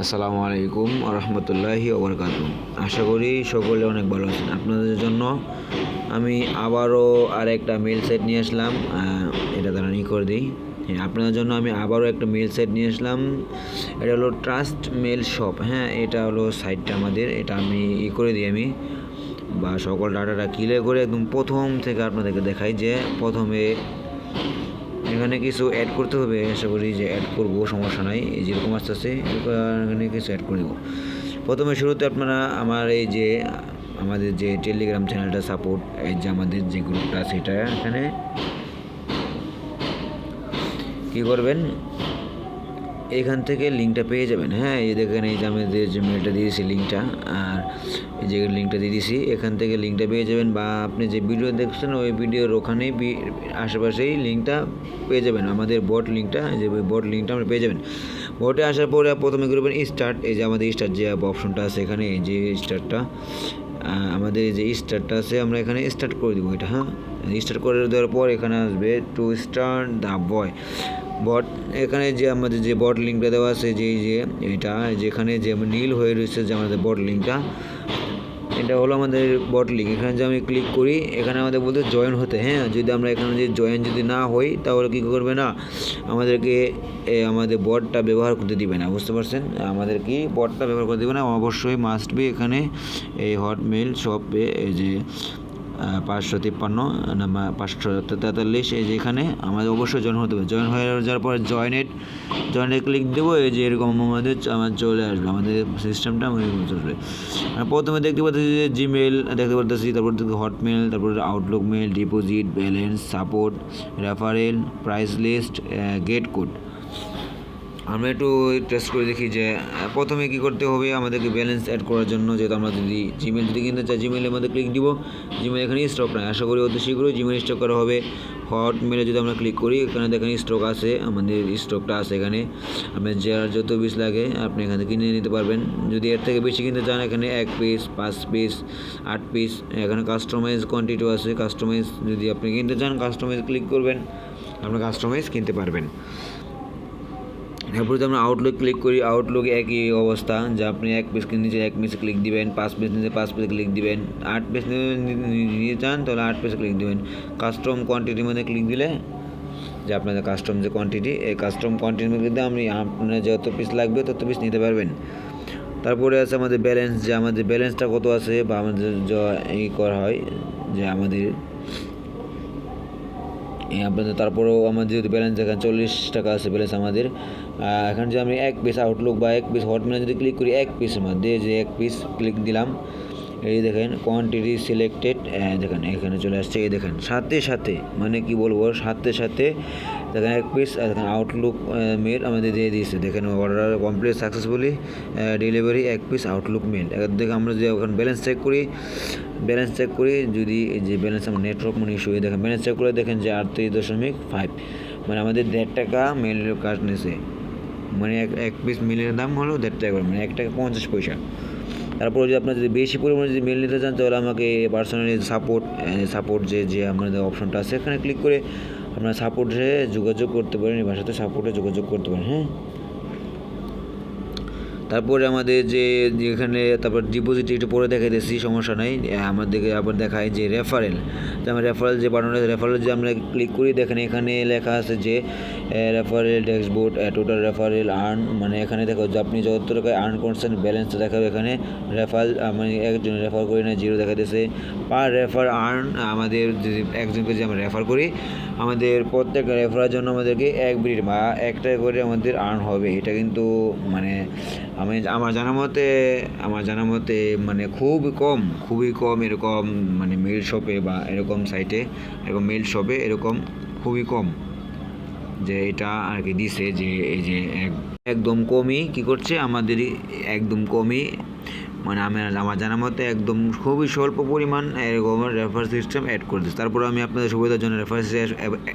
আসসালামু আলাইকুম রহমতুল্লাহি ওবরকাত আশা করি সকলে অনেক ভালো আছেন। আপনাদের জন্য আমি আবারও আর একটা মেল সেট নিয়ে আসলাম। এটা তারা ই করে দিই। হ্যাঁ আপনাদের জন্য আমি আবারও একটা মেল সেট নিয়ে আসলাম। এটা হলো ট্রাস্ট মেল শপ হ্যাঁ এটা হলো সাইটটা আমাদের। এটা আমি ই করে দিই আমি। বা সকল ডাটাটা ক্লিয়ার করে একদম প্রথম থেকে আপনাদেরকে দেখাই যে প্রথমে এখানে কিছু অ্যাড করতে হবে, আশা করি যে অ্যাড করব, সমস্যা নাই। যেরকম আস্তে আস্তে, এখানে কিছু অ্যাড করে দেবো প্রথমে শুরুতে আপনারা আমার এই যে, আমাদের যে টেলিগ্রাম চ্যানেলটা সাপোর্ট এই যে আমাদের যে গ্রুপটা সেটা এখানে কী করবেন? এখান থেকে লিঙ্কটা পেয়ে যাবেন। হ্যাঁ এই দেখেন, এই যে আমাদের যে মেলটা দিয়েছি লিঙ্কটা আর এই যে লিঙ্কটা দিয়ে দিয়েছি, এখান থেকে লিঙ্কটা পেয়ে যাবেন বা আপনি যে ভিডিও দেখছেন, ওই ভিডিওর ওখানেই আশেপাশেই লিঙ্কটা পেয়ে যাবেন। আমাদের বট লিঙ্কটা যে ওই বট লিঙ্কটা আপনি পেয়ে যাবেন। বটে আসার পরে প্রথমে করবেন? স্টার্ট এই যে আমাদের স্টার্ট যে অপশনটা আছে এখানে, এই যে স্টার্টটা আমাদের যে স্টার্টটা আছে, আমরা এখানে স্টার্ট করে দেবো এটা হ্যাঁ? স্টার্ট করে দেওয়ার পর এখানে আসবে to start the boy bot এখানে যে আমাদের যে বট লিঙ্কটা দেওয়া আছে, যে যে এটা যেখানে যে নীল হয়ে রয়েছে যে আমাদের বট লিঙ্কটা এটা হলো আমাদের বট লিঙ্ক এখানে যে আমি ক্লিক করি, এখানে আমাদের বলতে জয়েন হতে হ্যাঁ? যদি আমরা এখানে যদি জয়েন যদি না হই, তাহলে কী করবে না? আমাদেরকে আমাদের বটটা ব্যবহার করতে দিবে না, বুঝতে পারছেন? আমাদের কি বটটা ব্যবহার করতে দিবে না? অবশ্যই মাস্ট বি এখানে এই হটমেল শপে যে পাঁচশো তিপ্পান্ন না বা পাঁচশো তেতাল্লিশ, এই যে এখানে আমাদের অবশ্যই জয়েন হতে হবে। জয়েন হয়ে যাওয়ার পর জয়েনেট জয়েনে ক্লিক দেবো, এই যে এরকম আমাদের আমার চলে আসবে। আমাদের সিস্টেমটা আমাদের চলে আসবে আর প্রথমে দেখতে পাচ্ছি যে জিমেল দেখতে পাচ্ছি তারপর হটমেল তারপর Outlook mail deposit balance support referral price list get code আমরা একটু টেস্ট করে দেখি যে প্রথমে কি করতে হবে, আমাদেরকে ব্যালেন্স অ্যাড করার জন্য, যেহেতু আমরা যদি জিমেল যদি কিনতে চাই জিমেলের মধ্যে ক্লিক দিব। জিমেল এখানে স্টক নাই। আশা করি অতি শীঘ্রই জিমেল স্টক করা হবে। হট মেলে যদি আমরা ক্লিক করি, এখানে দেখেন স্টক আছে, আমাদের স্টকটা আছে এখানে। আপনার যার যত পিস লাগে, আপনি এখানে কিনে নিতে পারবেন। যদি এর থেকে বেশি কিনতে চান, এখানে এক পিস পাঁচ পিস আট পিস এখানে কাস্টমাইজ কোয়ান্টিটিও আছে। কাস্টমাইজ যদি আপনি কিনতে চান কাস্টমাইজ ক্লিক করবেন আপনি কাস্টমাইজ কিনতে পারবেন। এরপর যদি আমরা আউটলুক ক্লিক করি। আউটলুক একই অবস্থা, যে আপনি এক পিস নিচে, এক পিসে ক্লিক দিবেন, পাঁচ পিস নিচে, পাঁচ পিসে ক্লিক দিবেন। আট পিস নিতে চান তাহলে আট পিসে ক্লিক দিবেন। কাস্টম কোয়ান্টিটির মধ্যে ক্লিক দিলে, যে আপনাদের কাস্টম যে কোয়ান্টিটি এই কাস্টম কোয়ান্টিটির মধ্যে আপনি আপনার যত পিস লাগবে, তত পিস নিতে পারবেন। তারপরে আছে আমাদের ব্যালেন্স যে আমাদের ব্যালেন্সটা কত আছে, বা আমাদের যা ই করা হয়, যে আমাদের আপনাদের তারপরেও আমাদের যেহেতু ব্যালেন্স এখানে চল্লিশ টাকা আছে ব্যালেন্স আমাদের এখানে যে আমি এক পিস আউটলুক বা এক পিস হটমেলে যদি ক্লিক করি, এক পিসের মধ্যে যে এক পিস ক্লিক দিলাম, এই দেখেন কোয়ান্টিটি সিলেক্টেড দেখেন এখানে চলে আসছে, এই দেখেন, সাথে সাথে মানে কি বলব, সাথে সাথে, দেখেন এক পিস দেখেন আউটলুক মেল আমাদের দিয়ে দিয়েছে, দেখেন অর্ডার কমপ্লিট সাকসেসফুলি ডেলিভারি এক পিস আউটলুক মেল দেখে আমরা যে ওখানে ব্যালেন্স চেক করি ব্যালেন্স চেক করি, যদি যে ব্যালেন্স আমার নেটওয়ার্ক মানে ইস্যু দেখেন ব্যালেন্স চেক করে দেখেন যে আটত্রিশ দশমিক ফাইভ মানে আমাদের দেড় টাকা মেল কাজ নিয়েছে। মানে এক এক পিস মিলের দাম হলো দেড় টাকা করে, মানে এক টাকা পঞ্চাশ পয়সা। তারপর যদি আপনার যদি বেশি পরিমাণে যদি মেল নিতে চান তাহলে আমাকে পার্সোনালি সাপোর্ট সাপোর্ট যে যে আমাদের অপশনটা আছে এখানে ক্লিক করে আপনার সাপোর্টে যোগাযোগ করতে পারেন এই ভাষাতে সাপোর্টে যোগাযোগ করতে পারেন হ্যাঁ? তারপরে আমাদের যে যেখানে তারপর ডিপোজিট একটু পরে দেখে দিচ্ছি সমস্যা নাই আমাদেরকে আবার দেখায় যে রেফারেল আমরা রেফারেল যে বাটন আছে রেফারেল যে আমরা ক্লিক করি দেখেন এখানে লেখা আছে যে referral dashboard total referral earn মানে এখানে দেখো আপনি যত টাকা আর্ন করছেন ব্যালেন্স দেখাবে এখানে। রেফার মানে একজন রেফার করি না জিরো দেখা দিয়েছে। পার রেফার আর্ন আমাদের যদি একজনকে যে আমরা রেফার করি, আমাদের প্রত্যেক রেফারের জন্য আমাদেরকে এক মিনিট বা এক টাকা করে আমাদের আর্ন হবে। এটা কিন্তু মানে আমি আমার জানা মতে, আমার জানা মতে মানে খুব কম, খুবই কম এরকম মানে মেল শপে বা এরকম সাইটে এরকম মেল শপে এরকম খুবই কম। যে এটা আর কি দিছে যে এই যে এক- একদম কমই কি করছে আমাদের একদম কমই। মানে আমি আমার জানা মতে একদম খুবই স্বল্প পরিমাণ এরকম রেফার সিস্টেম অ্যাড করে দিচ্ছে তারপরে আমি আপনাদের সুবিধার জন্য রেফার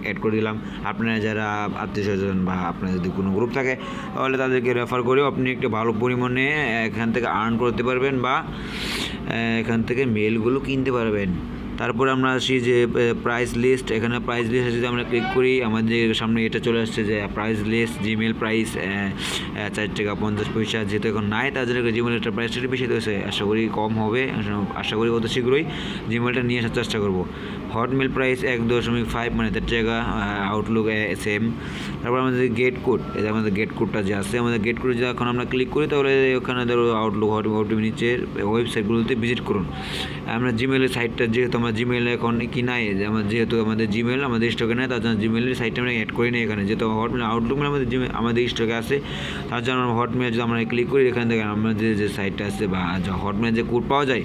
অ্যাড করে দিলাম। আপনারা যারা আত্মীয় স্বজন বা আপনার যদি কোনো গ্রুপ থাকে, তাহলে তাদেরকে রেফার করেও আপনি একটু ভালো পরিমাণে এখান থেকে আর্ন করতে পারবেন বা এখান থেকে মেলগুলো কিনতে পারবেন। তারপরে আমরা আসি যে প্রাইস লিস্ট এখানে প্রাইস লিস্ট যদি আমরা ক্লিক করি, আমাদের সামনে এটা চলে আসছে যে প্রাইস লিস্ট জিমেল প্রাইস চার টাকা পঞ্চাশ পয়সা যেহেতু এখন নাই, তার জন্য জিমেলটার প্রাইসটা একটু বেশি হয়েছে আশা করি কম হবে, আশা করি অত শীঘ্রই জিমেলটা নিয়ে আসার চেষ্টা করব। হটমেল প্রাইস এক দশমিক ফাইভ মানে দেড় টাকা আউটলুক সেম তারপর আমাদের গেট কোড যে আমাদের গেট কোডটা যে আছে, আমাদের গেট কোডে যদি এখন আমরা ক্লিক করি, তাহলে ওখানে ধরো আউটলুক হট নিচের ওয়েবসাইটগুলোতে ভিজিট করুন। আমরা জিমেলের সাইটটা যেহেতু আমার জিমেল এখন কি নাই? আমার যেহেতু আমাদের জিমেল আমাদের স্টকে নেই, তার জন্য জিমেলের সাইটটা আমরা অ্যাড করি না এখানে। যেহেতু হটমেল আউটলুক মেল আমাদের জিমেল আমাদের স্টকে আছে, তার জন্য আমরা হটমেল যদি আমরা ক্লিক করি, এখান থেকে আমাদের যে সাইটটা আছে বা হটমেল যে কোড পাওয়া যায়,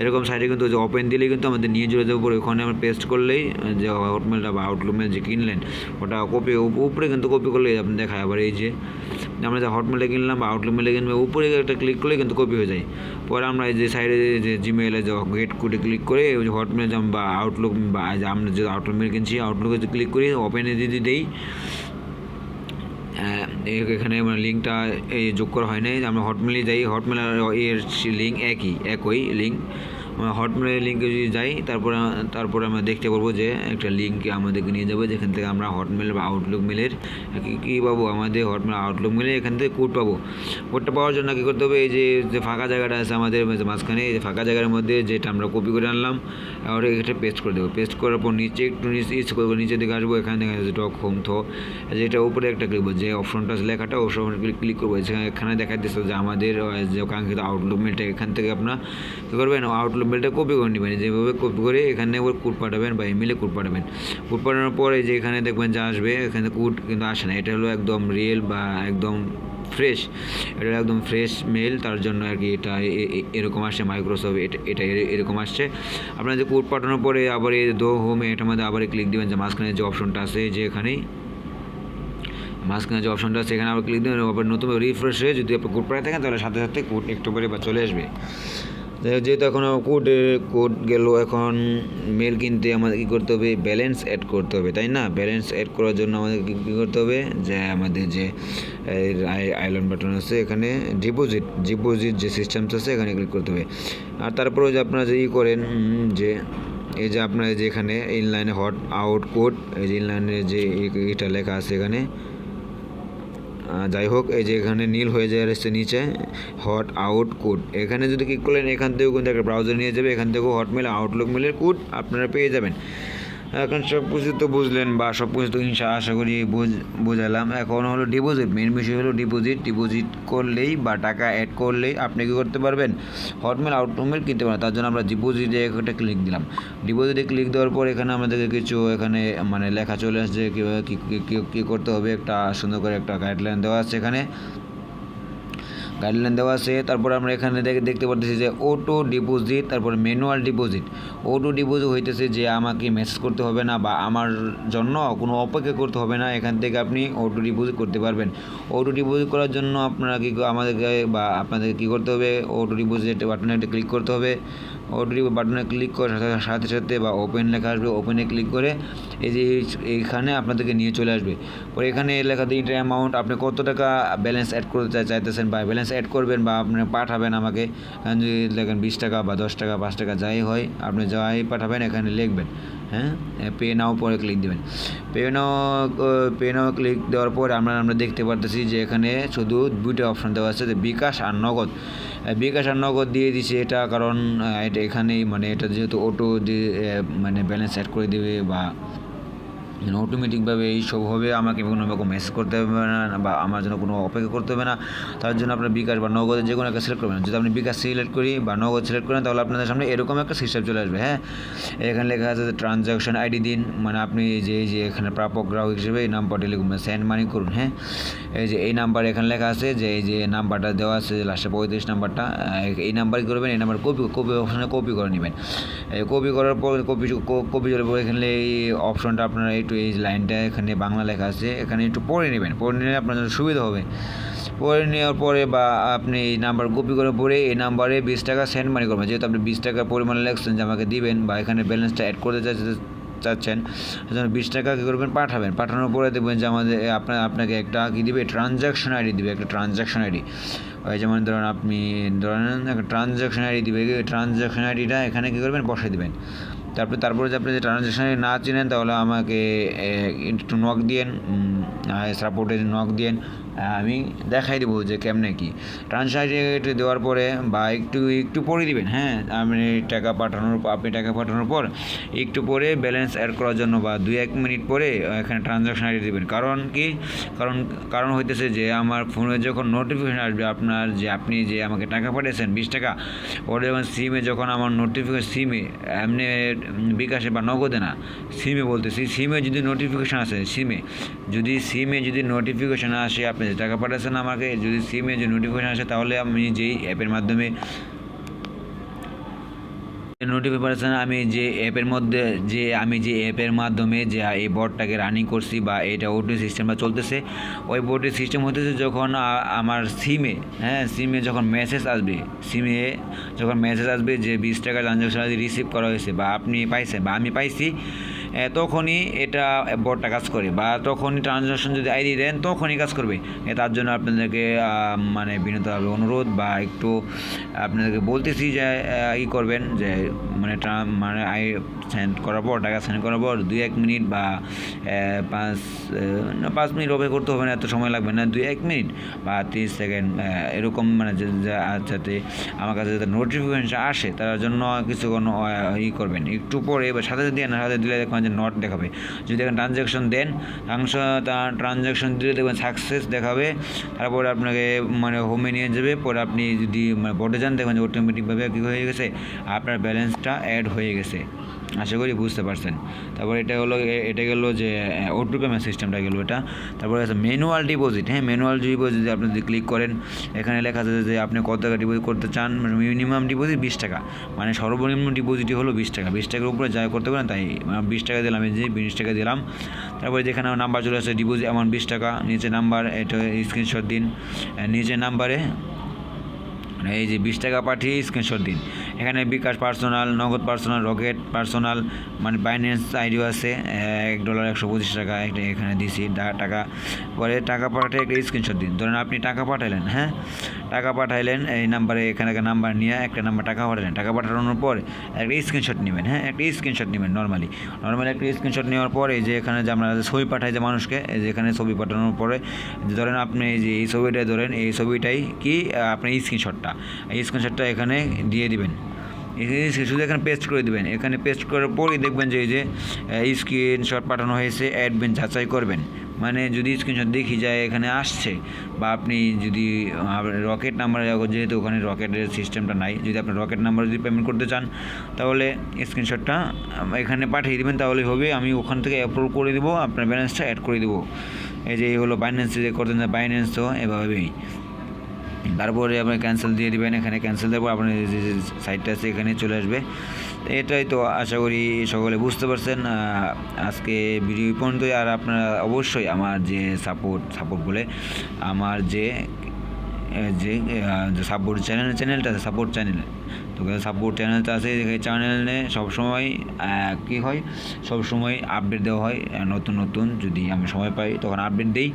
এরকম সাইটে কিন্তু যে ওপেন দিলেই কিন্তু আমাদের নিয়ে চলে যাব ওখানে আমরা পেস্ট করলেই যে হটমেলটা বা আউটলুকমেল যে কিনলেন, ওটা কপি উপরে কিন্তু কপি করলেই আপনি দেখায়। আবার এই যে আমরা যে হটমেলে কিনলাম বা আউটলুক মেলে কিনবো উপরে একটা ক্লিক করলে কিন্তু কপি হয়ে যায়। পরে আমরা এই যে সাইডে যে জিমেলে যে গেট কোডে ক্লিক করে, ওই যে হটমেল বা আউটলুক বা আমরা যে আউটলুক মেল কিনছি আউটলুকে ক্লিক করি ওপেনে যদি দিই এখানে মানে লিঙ্কটা এই যোগ করা হয় নাই, আমরা হটমেলে যাই হটমেল এর লিঙ্ক একই একই লিঙ্ক হটমেলের লিঙ্কে যদি যাই, তারপরে তারপরে আমরা দেখতে পারব যে একটা লিঙ্কে আমাদেরকে নিয়ে যাবে, যেখান থেকে আমরা হটমেল বা আউটলুক মেলের কী পাবো? আমাদের হটমেল আউটলুক মেলে এখান থেকে কোড পাবো। কোডটা পাওয়ার জন্য কী করতে হবে? এই যে ফাঁকা জায়গাটা আছে আমাদের মাঝখানে, এই ফাঁকা জায়গার মধ্যে যেটা আমরা কপি করে আনলাম আর এটা পেস্ট করে দেবো। পেস্ট করার পর নিচে একটু নিচে ইচ করব নিচে দিকে আসব, এখানে দেখা যাচ্ছে ডক হোম থো যেটা উপরে একটা ক্লিক যে অপশনটা লেখাটা অপশন ক্লিক করব। এখানে দেখা দিচ্ছে যে আমাদের যে কাঙ্ক্ষিত আউটলুক মেলটা এখান থেকে আপনার কী করবেন? আউটলুক মেলটা কপি করে নেবেন। যেভাবে কপি করে এখানে ওর কোড পাঠাবেন বা ইমেলে কোড পাঠাবেন। কোড পাঠানোর পরে যে এখানে দেখবেন যা আসবে, এখানে কোড কিন্তু আসে না। এটা হলো একদম রিয়েল বা একদম ফ্রেশ এটা একদম ফ্রেশ মেল তার জন্য আর কি এটা এরকম আসছে মাইক্রোসফট এটা এটা এরকম আসছে। আপনার যে কোড পাঠানোর পরে আবার এই দো হোমে এটার মধ্যে আবার ক্লিক দেবেন যে মাঝখানে যে অপশনটা আছে যে এখানেই। মাঝখানে যে অপশনটা সেখানে আবার ক্লিক দেবেন, আবার নতুন রিফ্রেশ হয়ে যদি আপনি কোড পাঠাতে থাকেন, তাহলে সাথে সাথে কোড একটু পরে বা চলে আসবে। যেহেতু এখন কোড কোড গেল, এখন মেল কিনতে আমাদের কী করতে হবে? ব্যালেন্স অ্যাড করতে হবে, তাই না? ব্যালেন্স অ্যাড করার জন্য আমাদের কী করতে হবে? যে আমাদের যে আইল্যান্ড বাটন আছে, এখানে ডিপোজিট ডিপোজিট যে সিস্টেমস আছে, এখানে ক্লিক করতে হবে। আর তারপরে যে আপনারা যে ই করেন যে, এই যে আপনার যে এখানে ইনলাইনে হট আউট কোড এই যে ইনলাইনে যে এটা লেখা আছে এখানে যাই হোক, এই যে এখানে নীল হয়ে যায় এসছে নিচে হট আউট কোড এখানে যদি ক্লিক করলেন, এখান থেকেও কিন্তু একটা ব্রাউজার নিয়ে যাবে, এখান থেকেও হটমেল আউটলুক মেলের কোড আপনারা পেয়ে যাবেন। এখন সব কিছু তো বুঝলেন বা সব কিছু তো ইনশা আশা করি বুঝ বোঝালাম। এখন হলো ডিপোজিট মেন বিষয় হলো ডিপোজিট ডিপোজিট করলেই বা টাকা অ্যাড করলেই আপনি কী করতে পারবেন? হটমেল আউটমেল কিনতে পারেন তার জন্য আমরা ডিপোজিটে একটা ক্লিক দিলাম। ডিপোজিটে ক্লিক দেওয়ার পর এখানে আমাদেরকে কিছু এখানে মানে লেখা চলে আসছে কীভাবে কী কী করতে হবে। একটা সুন্দর করে একটা গাইডলাইন দেওয়া আছে এখানে। গাইডলাইন দেওয়া আছে। তারপর আমরা এখানে দেখতে পাচ্ছি যে অটো ডিপোজিট তারপর ম্যানুয়াল ডিপোজিট অটো ডিপোজিট হইতেছে যে আমাকে মেসেজ করতে হবে না বা আমার জন্য কোনো অপেক্ষা করতে হবে না, এখান থেকে আপনি অটো ডিপোজিট করতে পারবেন। অটো ডিপোজিট করার জন্য আপনারা কি আমাদেরকে বা আপনাদেরকে কী করতে হবে? অটো ডিপোজিট বাটনে ক্লিক করতে হবে। অটো বাটনে ক্লিক করার সাথে সাথে বা ওপেন লেখা আসবে ওপেনে ক্লিক করে এই যে এইখানে আপনাদেরকে নিয়ে চলে আসবে। পরে এখানে লেখা দিয়ে ইন্টার অ্যামাউন্ট আপনি কত টাকা ব্যালেন্স অ্যাড করতে চাইতেছেন বা ব্যালেন্স অ্যাড করবেন বা আপনি পাঠাবেন আমাকে। যদি লেখেন বিশ টাকা বা দশ টাকা, পাঁচ টাকা যাই হয়, আপনি যাই পাঠাবেন এখানে লিখবেন। হ্যাঁ? পে নাও পরে ক্লিক দেবেন। Pay now pay now click দেওয়ার পর আমরা আমরা দেখতে পারতেছি যে এখানে শুধু দুইটা অপশন দেওয়া আছে, যে বিকাশ আর নগদ। বিকাশ আর নগদ দিয়ে দিছে এটা, কারণ এটা এখানেই মানে এটা যেহেতু অটো দিয়ে মানে ব্যালেন্স অ্যাড করে দেবে বা অটোমেটিকভাবে এইসব হবে, আমাকে কোনো রকম মেসেজ করতে হবে না, বা আমার জন্য কোনো অপেক্ষা করতে হবে না। তার জন্য আপনার বিকাশ বা নগদের যে কোনো একটা সিলেক্ট করবেন। যদি আপনি বিকাশ সিলেক্ট করি বা নগদ সিলেক্ট করেন, তাহলে আপনাদের সামনে এরকম একটা সিস্টেম চলে আসবে হ্যাঁ? এখানে লেখা আছে যে ট্রানজ্যাকশন আইডি দিন মানে আপনি যে যে এখানে প্রাপক গ্রাহক হিসেবে এই নাম্বারটি লিখুন সেন্ড মানি করুন হ্যাঁ? এই যে, এই নাম্বার এখানে লেখা আছে যে, এই যে নাম্বারটা দেওয়া আছে, যে লাস্টে পঁয়ত্রিশ নাম্বারটা এই নাম্বারই করবেন? এই নাম্বার কপি কপি অপশানে কপি করে নেবেন। কপি করার পর কপি কপি এখানে এই অপশনটা আপনারা একটু এই লাইনটা এখানে বাংলা লেখা আছে, এখানে একটু পড়ে নেবেন। পড়ে নিলে আপনার জন্য সুবিধা হবে। পড়ে নেওয়ার পরে বা আপনি এই নাম্বার কপি করে পড়ে এই নাম্বারে বিশ টাকা সেন্ড মানি করবেন। যেহেতু আপনি বিশ টাকা পরিমাণ লেখছেন যে আমাকে দিবেন বা এখানে ব্যালেন্সটা অ্যাড করতে চাইছেন চাচ্ছেন সেজন্য বিশ টাকা কী করবেন, পাঠাবেন। পাঠানোর পরে দেখবেন যে আমাদের আপনার আপনাকে একটা কী দিবে? ট্রানজ্যাকশন আইডি দিবে, একটা ট্রানজ্যাকশন আইডি ওই যেমন ধরুন আপনি ধরেন একটা ট্রানজ্যাকশন আইডি দিবে ট্রানজ্যাকশন আইডিটা এখানে কী করবেন? বসে দেবেন। তারপরে তারপরে যদি আপনি যে ট্রানজ্যাকশানে না চিনেন, তাহলে আমাকে একটু নক দিয়েন সাপোর্টে নক দিয়েন। আমি দেখাই দেবো যে কেমনে কি। ট্রান্সফার দেওয়ার পরে বা একটু একটু পরে দিবেন হ্যাঁ? আপনি টাকা পাঠানোর, আপনি টাকা পাঠানোর পর একটু পরে ব্যালেন্স অ্যাড করার জন্য বা দুই, এক মিনিট পরে এখানে ট্রানজ্যাকশন আইডি দেবেন। কারণ কি? কারণ কারণ হইতেছে যে আমার ফোনে যখন নোটিফিকেশন আসবে, আপনার যে আপনি যে আমাকে টাকা পাঠিয়েছেন, বিশ টাকা ওটা যখন সিমে যখন আমার নোটিফিকেশন সিমে এমনি বিকাশে বা নগদে না সিমে বলতেছি সিমে যদি নোটিফিকেশান আসে সিমে যদি সিমে যদি নোটিফিকেশান আসে, আপনি যে টাকা পাঠাচ্ছেন আমাকে, যদি সিমে যে নোটিফিকেশান আসে, তাহলে আমি যেই অ্যাপের মাধ্যমে নোটিফিকেশন আমি যে অ্যাপের মধ্যে, যে আমি যে অ্যাপের মাধ্যমে যে এই বোর্ডটাকে রানিং করছি বা এটা ওটি সিস্টেমটা চলতেছে, ওই বোর্ডের সিস্টেম হতেছে যখন আমার সিমে হ্যাঁ সিমে যখন মেসেজ আসবে সিমে যখন মেসেজ আসবে যে বিশ টাকা ট্রানজাকশন রিসিভ করা হয়েছে বা আপনি পাইছেন, বা আমি পাইছি তখনই এটা বোর্ডটা কাজ করে বা তখনই ট্রানজাকশন যদি আইডি দেন তখনই কাজ করবে। তার জন্য আপনাদেরকে মানে বিনীতভাবে অনুরোধ বা একটু আপনাদেরকে বলতেছি যে ই করবেন যে মানে মানে আই সেন্ড করার পর টাকা সেন্ড করার পর দুই এক মিনিট বা পাঁচ না পাঁচ মিনিট অপেক্ষা করতে হবে না এত সময় লাগবে না দুই এক মিনিট বা তিরিশ সেকেন্ড এরকম মানে যাতে আমার কাছে যাতে নোটিফিকেশন আসে তার জন্য কিছুক্ষণ আহ, ই করবেন। একটু পরে বা সাথে দিয়ে না সাথে দিলে দেখবেন যে নট দেখাবে। যদি এখন ট্রানজ্যাকশন দেন ট্রানজ্যাকশন দিলে দেখবেন সাকসেস দেখাবে, তারপরে আপনাকে মানে হোমে নিয়ে যাবে, পরে আপনি যদি মানে বোর্ডে যান, দেখবেন অটোমেটিকভাবে কী হয়ে গেছে, আপনার ব্যালেন্সটা অ্যাড হয়ে গেছে। আশা করি বুঝতে পারছেন। তারপর এটা হলো, এটা গেলো যে অটো পেমেন্ট সিস্টেমটা গেলো এটা। তারপরে আছে ম্যানুয়াল ডিপোজিট হ্যাঁ ম্যানুয়াল ডিপোজিট আপনি যদি ক্লিক করেন, এখানে লেখা আছে যে আপনি কত টাকা ডিপোজিট করতে চান মানে মিনিমাম ডিপোজিট বিশ টাকা। মানে সর্বনিম্ন ডিপোজিটই হলো বিশ টাকা। বিশ টাকার উপরে যা করতে পারেন তাই, বিশ টাকা দিলাম, এই যে বিশ টাকা দিলাম। তারপরে যেখানে নাম্বার চলে আসে, ডিপোজিট এমন বিশ টাকা, নিচে নাম্বার এটা স্ক্রিনশট দিন। নিচে নাম্বারে এই যে বিশ টাকা পাঠিয়ে স্ক্রিনশট দিন। এখানে bKash personal Nagad personal Rocket personal মানে বাইন্যান্স আইডিও আছে, এক ডলার একশো পঁচিশ টাকা একটা এখানে দিছি টাকা। পরে টাকা পাঠাতে একটা স্ক্রিনশট দিন। ধরেন আপনি টাকা পাঠালেন হ্যাঁ? টাকা পাঠাইলেন এই নাম্বারে এখানে নাম্বার নিয়ে একটা নাম্বার টাকা পাঠালেন। টাকা পাঠানোর পর একটা স্ক্রিনশট নেবেন হ্যাঁ? একটা স্ক্রিনশট নেবেন নর্মালি নর্মালি একটা স্ক্রিনশট নেওয়ার পর এই যে এখানে যে আমরা ছবি পাঠাই যে মানুষকে এই যে এখানে ছবি পাঠানোর পরে ধরেন আপনি এই যে এই ছবিটা ধরেন এই ছবিটাই কি আহ, আপনার স্ক্রিনশটটা এই স্ক্রিনশটটা এখানে দিয়ে দিবেন। শুধু এখানে পেস্ট করে দেবেন। এখানে পেস্ট করার পরই দেখবেন যে এই যে স্ক্রিনশট পাঠানো হয়েছে অ্যাডবেন যাচাই করবেন। মানে যদি স্ক্রিনশট দেখি যায় এখানে আসছে, বা আপনি যদি রকেট নাম্বার যেহেতু ওখানে রকেটের সিস্টেমটা নাই, যদি আপনি রকেট নাম্বার যদি পেমেন্ট করতে চান, তাহলে স্ক্রিনশটটা এখানে পাঠিয়ে দেবেন, তাহলে হবে আমি ওখান থেকে অ্যাপ্রুভ করে দেবো, আপনার ব্যালেন্সটা অ্যাড করে দেবো। এই যে এই হলো বাইন্যান্স যে করতেন বাইন্যান্স তো এভাবেই। তারপরে আপনি ক্যান্সেল দিয়ে দিবেন, এখানে ক্যান্সেল পর আপনার যে সাইটটা আছে, এখানে চলে আসবে। এটাই তো আশা করি সকলে বুঝতে পারছেন আজকে ভিডিও পর্যন্তই। আর আপনারা অবশ্যই আমার যে সাপোর্ট সাপোর্ট বলে, আমার যে যে সাপোর্ট চ্যানেল চ্যানেলটা আছে সাপোর্ট চ্যানেল তো সাপোর্ট চ্যানেলটা আছে, এই চ্যানেলে সবসময় কী হয়? সবসময় আপডেট দেওয়া হয়, নতুন নতুন যদি আমি সময় পাই, তখন আপডেট দিই।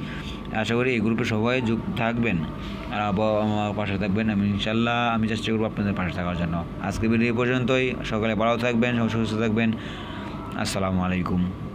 আশা করি এই গ্রুপে সবাই যুক্ত থাকবেন। আর আমার পাশে থাকবেন, আমি ইনশাল্লাহ আমি চেষ্টা করব আপনাদের পাশে থাকার জন্য। আজকে ভিডিও পর্যন্তই। সকালে ভালো থাকবেন সুস্থ থাকবেন। আসসালামু আলাইকুম।